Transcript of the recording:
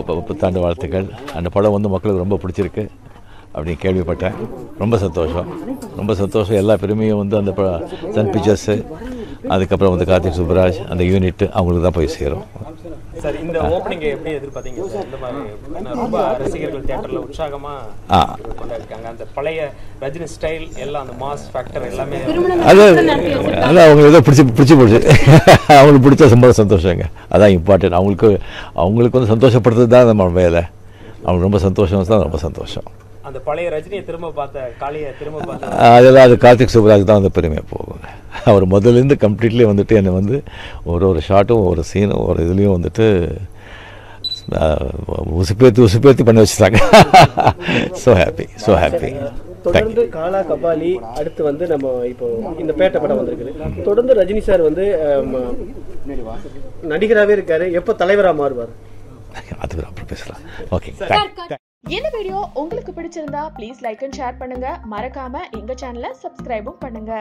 இப்போ புத்தாண்டு வாழ்த்துக்கள். அந்த படம் வந்து மக்களுக்கு ரொம்ப பிடிச்சிருக்கு அப்படின்னு கேள்விப்பட்டேன். ரொம்ப சந்தோஷம். ரொம்ப சந்தோஷம். எல்லா பெருமையும் வந்து அந்த சன் பிக்சர்ஸு அதுக்கப்புறம் வந்து கார்த்திக் சுப்ராஜ் அந்த யூனிட் அவங்களுக்கு தான் போய் சேரும். சார் இந்த ஓப்பனிங் எப்படி எதிர்பார்த்தீங்க சார்? இந்த மாதிரி ரொம்ப ரசிகர்கள் தியேட்டர்ல உற்சாகமா. கொண்டாடிருக்காங்க. அந்த பழைய ரஜினி ஸ்டைல் எல்லாம் அந்த மாஸ் ஃபேக்டர் எல்லாமே அது அதான் அவங்க ஏதோ பிடிச்சி பிடிச்சி போச்சு அவங்களுக்கு பிடிச்சா ரொம்ப சந்தோஷங்க. அதான் இம்பார்ட்டன்ட் அவங்களுக்கு அவங்களுக்கு வந்து சந்தோஷப்படுறது தான் நம்ம வேலை. அவங்களுக்கு ரொம்ப சந்தோஷம் தான் ரொம்ப சந்தோஷம். அந்த பழைய ரஜினியை திரும்ப பார்த்த காளியை திரும்ப பார்த்த அதெல்லாம் அது கார்த்திக் சுப்ராஜ் தான் வந்து பெருமையாக போகுங்க அவர் முதல்லேருந்து கம்ப்ளீட்லி வந்துட்டு என்னை வந்து ஒரு ஒரு ஷாட்டும் ஒரு சீனும் ஒரு இதுலேயும் வந்துட்டு உசுப்பேத்தி உசுப்பேத்தி பண்ணி வச்சுட்டாங்க. ஸோ ஹாப்பி ஸோ ஹாப்பி தொடர்ந்து காலா கபாலி அடுத்து வந்து நம்ம இப்போ இந்த பேட்டை படம் வந்திருக்குது. தொடர்ந்து ரஜினி சார் வந்து நடிகராகவே இருக்காரு. எப்போ தலைவராக மாறுவார்? அது அப்புறம் பேசலாம். ஓகே இந்த வீடியோ உங்களுக்கு பிடிச்சிருந்தா ப்ளீஸ் லைக் அண்ட் ஷேர் பண்ணுங்க. மறக்காம எங்க சேனலை சப்ஸ்கிரைபும் பண்ணுங்க.